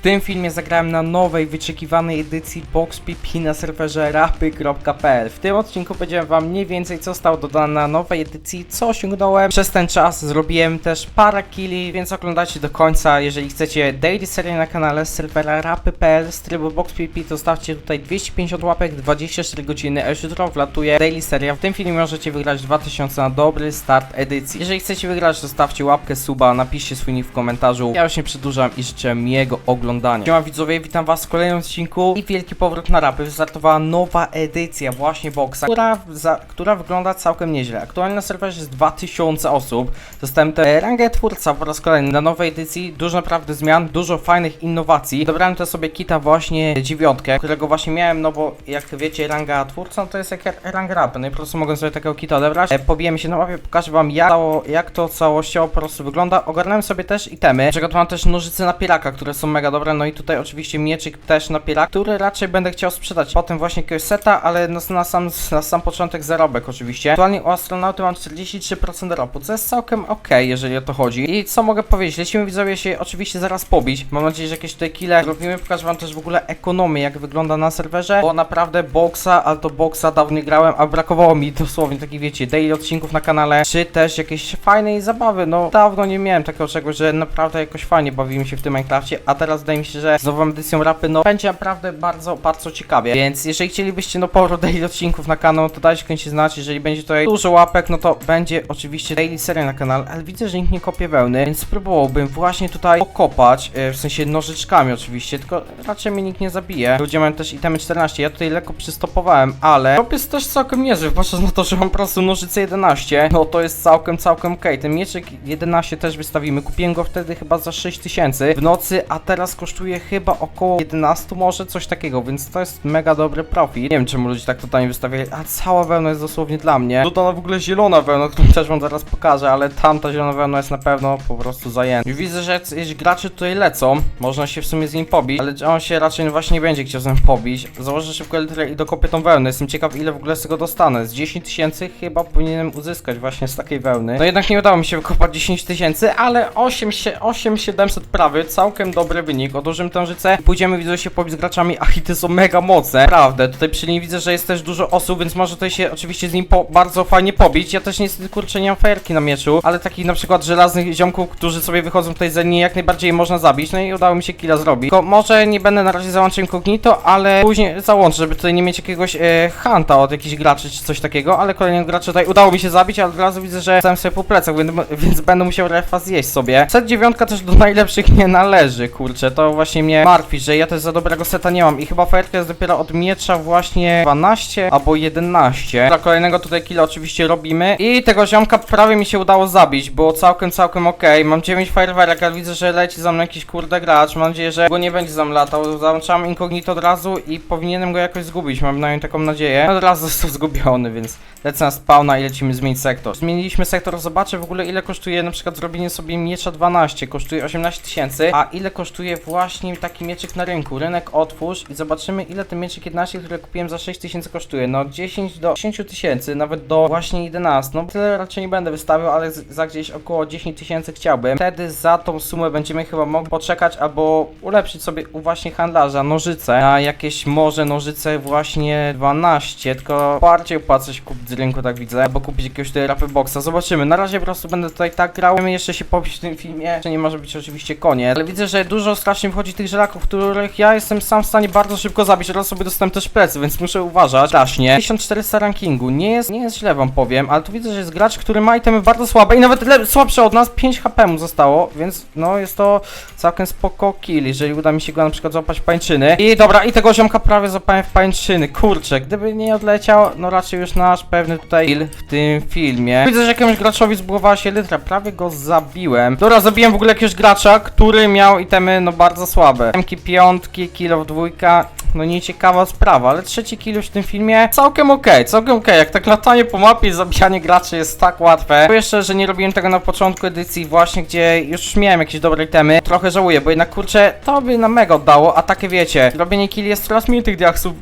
W tym filmie zagrałem na nowej, wyczekiwanej edycji Box PP na serwerze rapy.pl. W tym odcinku powiedziałem wam mniej więcej co zostało dodane na nowej edycji, co osiągnąłem. Przez ten czas zrobiłem też parę killi, więc oglądajcie do końca. Jeżeli chcecie daily serię na kanale z serwera rapy.pl z trybu Box PP, to stawcie tutaj 250 łapek, 24 godziny, a już jutro wlatuje daily seria. W tym filmie możecie wygrać 2000 na dobry start edycji. Jeżeli chcecie wygrać, to stawcie łapkę, suba, napiszcie swój nick w komentarzu. Ja już nie przedłużam i życzę miłego oglądania. Siema widzowie, witam was w kolejnym odcinku i wielki powrót na rapy. Wystartowała nowa edycja właśnie Boxa, która, za, która wygląda całkiem nieźle. Aktualnie na serwerze jest 2000 osób. Dostałem tę rangę twórca po raz kolejny na nowej edycji. Dużo naprawdę zmian, dużo fajnych innowacji. Dobrałem też sobie kita właśnie dziewiątkę, którego właśnie miałem, no bo jak wiecie, ranga twórca no to jest jak ranga rapy. No i po prostu mogę sobie takiego kita odebrać. E, pobijemy się na mapie, pokażę wam jak, jak to całościowo po prostu wygląda. Ogarnąłem sobie też itemy. Przygotowałem też nożyce na piraka, które są mega dobre. No i tutaj oczywiście mieczyk też na który raczej będę chciał sprzedać. Potem właśnie jakiegoś seta, ale no, na, sam, na sam początek zarobek oczywiście. Aktualnie u astronauty mam 43% dropu, co jest całkiem ok, jeżeli o to chodzi. I co mogę powiedzieć? Lecimy widzowie się oczywiście zaraz pobić. Mam nadzieję, że jakieś tutaj kile robimy. Pokażę wam też w ogóle ekonomię, jak wygląda na serwerze, bo naprawdę boksa, ale to boksa dawno grałem, a brakowało mi dosłownie takich wiecie, daily odcinków na kanale, czy też jakieś fajnej zabawy. No dawno nie miałem takiego czegoś, że naprawdę jakoś fajnie bawimy się w tym Minecrafcie, a teraz wydaje mi się, że z nową edycją rapy, no będzie naprawdę bardzo, bardzo ciekawie. Więc jeżeli chcielibyście no powrót daily odcinków na kanał, to dajcie koniecznie znać, jeżeli będzie tutaj dużo łapek, no to będzie oczywiście daily seria na kanale, ale widzę, że nikt nie kopie wełny, więc spróbowałbym właśnie tutaj okopać, e, w sensie nożyczkami oczywiście, tylko raczej mnie nikt nie zabije. Ludzie mają też itemy 14, ja tutaj lekko przystopowałem, ale top jest też całkiem niezły, patrząc na to, że mam po prostu nożyce 11, no to jest całkiem, całkiem okej. Ten mieczyk 11 też wystawimy, kupiłem go wtedy chyba za 6000 w nocy, a teraz kosztuje chyba około 11 może, coś takiego, więc to jest mega dobry profit. Nie wiem czemu ludzie tak totalnie wystawiali, a cała wełna jest dosłownie dla mnie. Dodana w ogóle zielona wełna, którą też wam zaraz pokażę, ale tamta zielona wełna jest na pewno po prostu zajęta. Już widzę, że jacyś gracze tutaj lecą, można się w sumie z nim pobić, ale on się raczej właśnie nie będzie chciał z nim pobić. Założę szybko i dokopię tą wełnę, jestem ciekaw ile w ogóle z tego dostanę. Z 10 tysięcy chyba powinienem uzyskać właśnie z takiej wełny. No jednak nie udało mi się wykopać 10 tysięcy, ale 8, sie- 8700 prawy, całkiem dobry wynik. Odłożymy tę życę, pójdziemy widzę się pobić z graczami, a hity są mega mocne. Prawdę, tutaj przy nim widzę, że jest też dużo osób, więc może tutaj się oczywiście z nim bardzo fajnie pobić. Ja też niestety kurczę nie mam fajerki na mieczu, ale takich na przykład żelaznych ziomków, którzy sobie wychodzą tutaj ze mnie, jak najbardziej można zabić. No i udało mi się killa zrobić. Tylko może nie będę na razie załączył incognito, ale później załączę, żeby tutaj nie mieć jakiegoś e, hunta od jakichś graczy czy coś takiego, ale kolejnego gracza tutaj udało mi się zabić, ale od razu widzę, że stałem sobie po plecach, więc, więc będę musiał refa zjeść sobie. Set dziewiątka też do najlepszych nie należy, kurczę, to właśnie mnie martwi, że ja też za dobrego seta nie mam i chyba fajerka jest dopiero od miecza właśnie 12 albo 11. Dla kolejnego tutaj killa oczywiście robimy i tego ziomka prawie mi się udało zabić, było całkiem, całkiem okej. Mam 9 fajerwerek, ale widzę, że leci za mną jakiś kurde gracz, mam nadzieję, że go nie będzie za mną latał. Załączam incognito od razu i powinienem go jakoś zgubić, mam na nią taką nadzieję. Od razu został zgubiony, więc lecę na spawna i lecimy zmienić sektor. Zmieniliśmy sektor, zobaczę w ogóle ile kosztuje na przykład zrobienie sobie miecza 12, kosztuje 18 tysięcy, a ile kosztuje właśnie taki mieczyk na rynku. Rynek otwórz i zobaczymy ile ten mieczyk 11, który kupiłem za 6 tysięcy kosztuje. No 10 do 10 tysięcy, nawet do właśnie 11. No tyle raczej nie będę wystawiał, ale za gdzieś około 10 tysięcy chciałbym. Wtedy za tą sumę będziemy chyba mogli poczekać albo ulepszyć sobie u właśnie handlarza nożyce na jakieś może nożyce właśnie 12, tylko bardziej opłaca kupić z rynku, tak widzę, albo kupić jakiegoś tutaj rapy boxa. Zobaczymy. Na razie po prostu będę tutaj tak grał. Będziemy jeszcze się pobić w tym filmie, że nie może być oczywiście koniec, ale widzę, że dużo strasznie wchodzi tych żelaków, których ja jestem sam w stanie bardzo szybko zabić. Teraz sobie dostałem też plecy, więc muszę uważać. Strasznie. 1400 rankingu. Nie jest, nie jest źle wam powiem, ale tu widzę, że jest gracz, który ma itemy bardzo słabe i nawet słabsze od nas. 5 HP mu zostało, więc no jest to całkiem spoko kill, jeżeli uda mi się go na przykład złapać w pańczyny. I dobra, i tego ziomka prawie złapałem w pańczyny. Kurczę, gdyby nie odleciał, no raczej już nasz pewny tutaj kill w tym filmie. Widzę, że jakiemuś graczowi zbudowała się litra, prawie go zabiłem. Dobra, zabiłem w ogóle jakiegoś gracza, który miał itemy no bardzo słabe. Temki piątki, kilo w dwójka. No nieciekawa sprawa, ale trzeci kill już w tym filmie całkiem okej, całkiem okej. Jak tak latanie po mapie i zabijanie graczy jest tak łatwe. Po jeszcze, że nie robiłem tego na początku edycji właśnie, gdzie już miałem jakieś dobre itemy. Trochę żałuję, bo jednak kurczę, to by na mega oddało, a takie wiecie, robienie killi jest coraz mniej tych diaksów,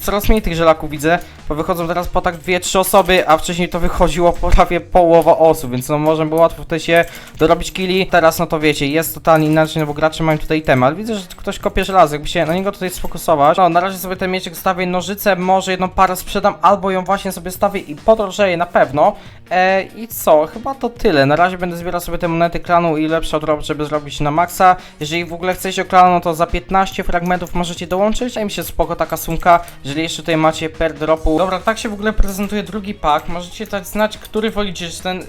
coraz mniej tych żelaków widzę, bo wychodzą teraz po tak dwie, trzy osoby, a wcześniej to wychodziło prawie połowa osób, więc no może było łatwo wtedy się dorobić killi. Teraz no to wiecie, jest totalnie inaczej, no bo gracze mają tutaj te itemy, ale widzę, że ktoś kopie żelazo, jakby się na niego tutaj sfokusować. No, na razie sobie ten mieczek stawię, nożyce, może jedną parę sprzedam, albo ją właśnie sobie stawię i podrożeję na pewno. E, I co? Chyba to tyle. Na razie będę zbierał sobie te monety klanu i lepszy odrób, żeby zrobić na maksa. Jeżeli w ogóle chcecie klanu, to za 15 fragmentów możecie dołączyć. A mi się spoko taka sumka, jeżeli jeszcze tutaj macie per dropu. Dobra, tak się w ogóle prezentuje drugi pak. Możecie dać znać, który wolicie, czy ten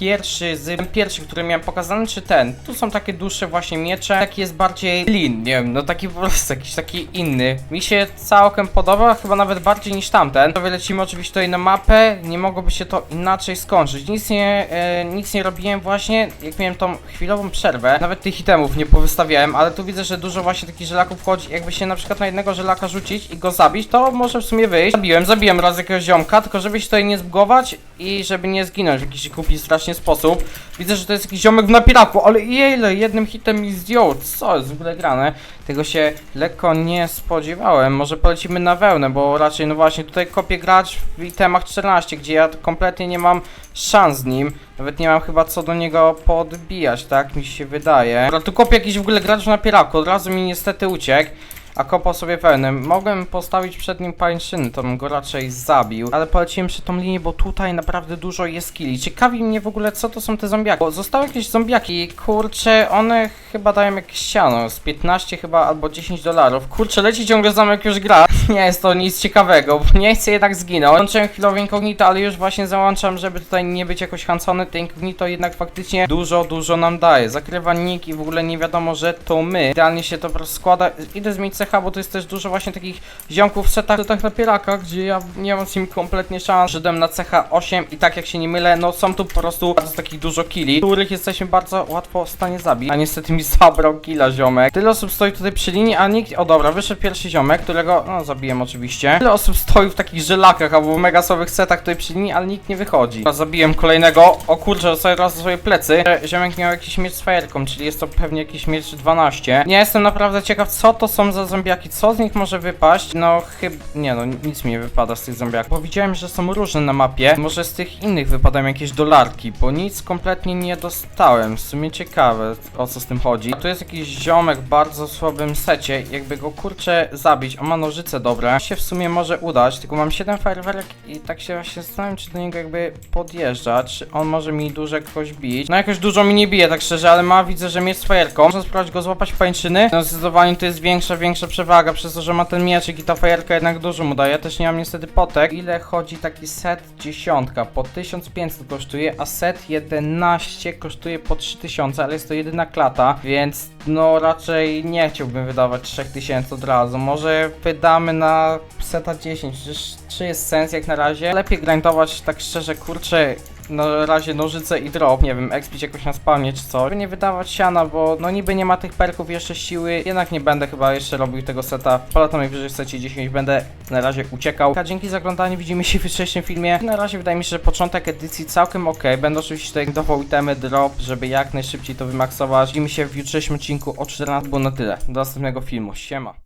pierwszy, z który miałem pokazany, czy ten. Tu są takie dłuższe właśnie miecze. Taki jest bardziej clean, nie wiem, no taki po prostu jakiś taki inny. Mi się całkiem podoba, chyba nawet bardziej niż tamten. Wylecimy oczywiście tutaj na mapę. Nie mogłoby się to inaczej skończyć. Nic nie, e, nic nie robiłem właśnie, jak miałem tą chwilową przerwę. Nawet tych itemów nie powystawiałem, ale tu widzę, że dużo właśnie takich żelaków wchodzi. Jakby się na przykład na jednego żelaka rzucić i go zabić, to może w sumie wyjść. Zabiłem, zabiłem raz jakiegoś ziomka, tylko żeby się tutaj nie zbugować i żeby nie zginąć w jakiś głupi strasznie sposób. Widzę, że to jest jakiś ziomek w napieraku, ale ile jednym hitem mi zdjął. Co jest w ogóle grane? Tego się lekko nie spodziewałem. Może polecimy na wełnę, bo raczej no właśnie tutaj kopię gracz w itemach 14, gdzie ja kompletnie nie mam szans z nim. Nawet nie mam chyba co do niego podbijać, tak mi się wydaje. Dobra, tu kopię jakiś w ogóle gracz w napieraku, od razu mi niestety uciekł. A kopał sobie wełnę. Mogłem postawić przed nim pańczyny, to bym go raczej zabił. Ale poleciłem przy tą linię, bo tutaj naprawdę dużo jest killi. Ciekawi mnie w ogóle, co to są te zombiaki. Bo zostały jakieś zombiaki, kurczę, one chyba dają jakieś siano. Z 15 chyba albo 10 dolarów. Kurczę, leci ciągle zamek już gra. Nie jest to nic ciekawego, bo nie chcę jednak zginąć. Włączyłem chwilowe incognito, ale już właśnie załączam, żeby tutaj nie być jakoś hancony. Te incognito jednak faktycznie dużo, dużo nam daje. Zakrywa nick i w ogóle nie wiadomo, że to my. Idealnie się to składa. Idę zmienić cecha, bo to jest też dużo właśnie takich ziomków w setach, setach na pierakach, gdzie ja nie mam z nim kompletnie szans. Szedłem na cecha 8 i tak jak się nie mylę, no są tu po prostu bardzo takich dużo killi, których jesteśmy bardzo łatwo w stanie zabić. A niestety mi zabrał killa ziomek. Tyle osób stoi tutaj przy linii, a nikt... O dobra, wyszedł pierwszy ziomek, którego, no zabiłem oczywiście. Tyle osób stoi w takich żelakach albo w mega słabych setach tutaj przy linii, ale nikt nie wychodzi. Zabiłem kolejnego. O kurczę, sobie raz swoje plecy. Ziomek miał jakiś miecz z fajerką, czyli jest to pewnie jakiś miecz 12. Nie jestem naprawdę ciekaw, co to są za zombiaki, co z nich może wypaść. No chyba... Nie no, nic mi nie wypada z tych zombiaków, bo widziałem, że są różne na mapie. Może z tych innych wypadają jakieś dolarki, bo nic kompletnie nie dostałem. W sumie ciekawe, o co z tym chodzi. Tu jest jakiś ziomek w bardzo słabym secie. Jakby go kurczę zabić, on ma nożyce dobre. Się w sumie może udać, tylko mam 7 fajerwerek i tak się właśnie zastanawiam, czy do niego jakby podjeżdżać. Czy on może mi dużo kogoś bić. No jakoś dużo mi nie bije, tak szczerze, ale ma widzę, że miecz z fajerką. Można spróbować go złapać pańczyny. No zdecydowanie to jest większa, większa przewaga, przez to, że ma ten mieczyk i ta fajerka jednak dużo mu daje. Ja też nie mam niestety potek. Ile chodzi taki set dziesiątka? Po 1500 kosztuje, a set 11 kosztuje po 3000, ale jest to jedyna klata, więc no raczej nie chciałbym wydawać 3000 od razu. Może wydamy na seta 10, przecież czy jest sens jak na razie? Lepiej grindować tak szczerze, kurczę, na razie nożyce i drop, nie wiem, expić jakoś na spalnie czy. Żeby Nie wydawać siana, bo no niby nie ma tych perków jeszcze siły, jednak nie będę chyba jeszcze robił tego seta. Polecam najwyżej w secie 10, będę na razie uciekał. A dzięki za oglądanie, widzimy się w jutrzejszym filmie. Na razie wydaje mi się, że początek edycji całkiem ok. Będę oczywiście tutaj dawał itemy drop, żeby jak najszybciej to wymaksować. Widzimy się w jutrzejszym odcinku o 14, było na tyle. Do następnego filmu, siema.